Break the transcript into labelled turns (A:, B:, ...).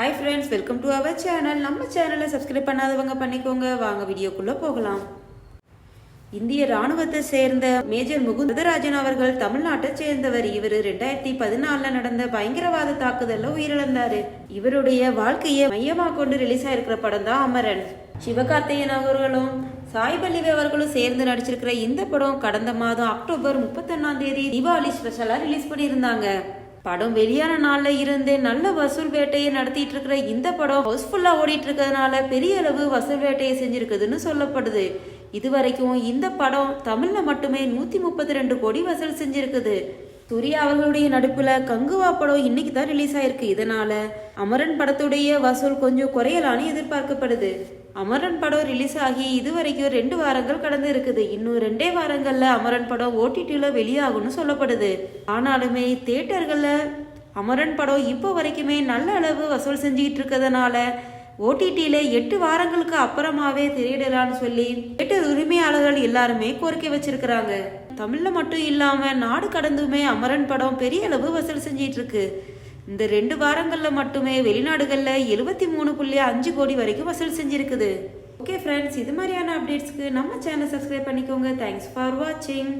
A: Hi friends welcome to our channel நம்ம சேனலை subscribe பண்ணாதவங்க பண்ணிக்கோங்க. வாங்க வீடியோக்குள்ளே போகலாம். இந்திய ராணுவத்தை சேர்ந்த மேஜர் முகுந்தராஜன் அவர்கள் தமிழ்நாட்டை சேர்ந்தவர். இவர் ரெண்டாயிரத்தி பதினாலில் நடந்த பயங்கரவாத தாக்குதலில் உயிரிழந்தார். இவருடைய வாழ்க்கையை மையமாக கொண்டு ரிலீஸ் ஆயிருக்கிற படம் தான் அமரன். சிவகார்த்திகேயன் அவர்களும் சாய்பல்லி அவர்களும் சேர்ந்து நடிச்சிருக்கிற இந்த படம் கடந்த மாதம் அக்டோபர் முப்பத்தொன்னாம் தேதி தீபாவளி ஸ்பெஷலாக ரிலீஸ் பண்ணியிருந்தாங்க. படம் வெளியான நாள்ல இருந்தே நல்ல வசூல் வேட்டையை நடத்திட்டு இருக்கிற இந்த படம் ஹவுஸ்ஃபுல்லா ஓடிட்டு இருக்கிறதுனால பெரிய அளவு வசூல் வேட்டையை செஞ்சிருக்குதுன்னு சொல்லப்படுது. இதுவரைக்கும் இந்த படம் தமிழ்ல மட்டுமே நூத்தி முப்பத்தி ரெண்டு கோடி வசூல் செஞ்சிருக்குது. சூர்யா அவர்களுடைய நடிப்பில் கங்குவா படம் இன்னைக்கு தான் ரிலீஸ் ஆயிருக்கு. இதனால அமரன் படத்துடைய வசூல் கொஞ்சம் குறையலான்னு எதிர்பார்க்கப்படுது. அமரன் படம் ரிலீஸ் ஆகி இது வரைக்கும் ரெண்டு வாரங்கள் கடந்து இருக்குது. இன்னும் ரெண்டே வாரங்கள்ல அமரன் படம் ஓடிடியில் வெளியாகும்னு சொல்லப்படுது. ஆனாலுமே தேட்டர்களில் அமரன் படம் இப்போ வரைக்குமே நல்ல அளவு வசூல் செஞ்சுக்கிட்டு இருக்கிறதுனால ஓடிடியில எட்டு வாரங்களுக்கு அப்புறமாவே திரையிடலான்னு சொல்லி தேட்டர் உரிமையாளர்கள் எல்லாருமே கோரிக்கை வச்சிருக்கிறாங்க. தமிழில் மட்டும் இல்லாமல் நாடு கடந்துமே அமரன் படம் பெரிய அளவு வசூல் செஞ்சிட்டு இருக்கு இந்த ரெண்டு வாரங்களில் மட்டுமே வெளிநாடுகளில் எழுபத்தி மூணு புள்ளி அஞ்சு கோடி வரைக்கும் வசூல் செஞ்சிருக்குது. ஓகே ஃப்ரெண்ட்ஸ் இது மாதிரியான அப்டேட்ஸ்க்கு நம்ம சேனல் சப்ஸ்கிரைப் பண்ணிக்கோங்க. தேங்க்ஸ் ஃபார் வாட்சிங்